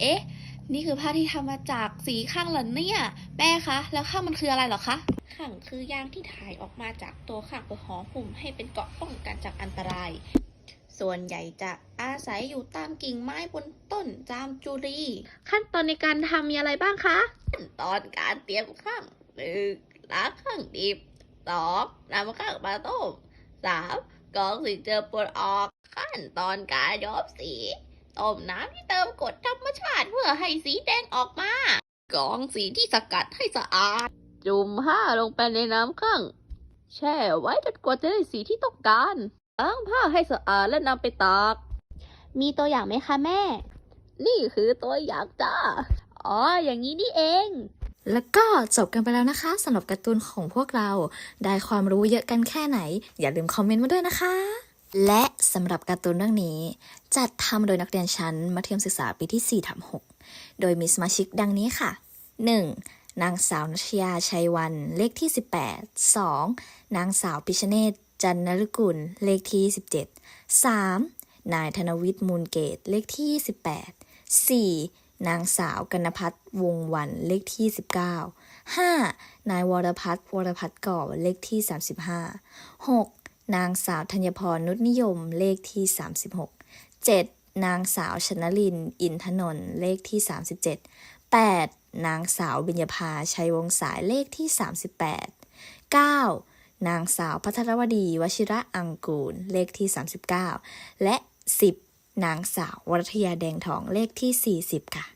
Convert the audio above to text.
เอ๊ะ นี่คือผ้าที่ทำมาจากสีข้างเหรอเนี่ยแม่คะ แล้วข้างมันคืออะไรเหรอคะข้างคือยางที่ถ่ายออกมาจากตัวข้างเพื่อห่อหุ้มให้เป็นเกราะป้องกันจากอันตราย ส่วนใหญ่จะอาศัยอยู่ตามกิ่งไม้บนต้นจามจุรี ขั้นตอนในการทำมีอะไรบ้างคะขั้นตอนการเตรียมข้างหนึ่งล้างข้างดิบสองนำข้างมาต้มสามกรองสีเจอปนออกขั้นตอนการย้อมสีต้มน้ำที่เติมกรด อให้สีแดงออกมากรองสีที่สกัดให้สะอาด จุ่มผ้าลงไปในน้ำข้าง แช่ไว้จนกว่าจะได้สีที่ต้องการล้างผ้าให้สะอาดและนำไปตาก มีตัวอย่างไหมคะแม่ นี่คือตัวอย่างจ้า อ๋อ อย่างนี้นี่เอง แล้วก็จบกันไปแล้วนะคะสำหรับการ์ตูนของพวกเรา ได้ความรู้เยอะกันแค่ไหน อย่าลืมคอมเมนต์มาด้วยนะคะ และสำหรับการ์ตูนเรื่องนี้ จัดทำโดยนักเรียนชั้น มัธยมศึกษาปีที่4ทับ6โดยมีสมาชิกดังนี้ค่ะ 1. นางสาวนัชยาชัยวัน เลขที่ 18 2. นางสาวปิชเนตจันนฤกุล เลขที่ 17 3. นายธนวิทย์มูลเกต เลขที่ 18 4. นางสาวกนพัฒน์วงศ์วัน เลขที่ 19 5. นายวรพัฒน์วรพัฒน์ก่อ เลขที่ 35 6. นางสาวธัญพรนุชนิยมเลขที่ 36 7. นางสาวชนลิน อินทนนท์เลขที่ 37 8. นางสาวบิญญาภาชัยวงศ์สายเลขที่ 38 9. นางสาวพัทรวดีวชิระอังกูลเลขที่ 39 และ 10 นางสาววรัทยาแดงทองเลขที่ 40 ค่ะ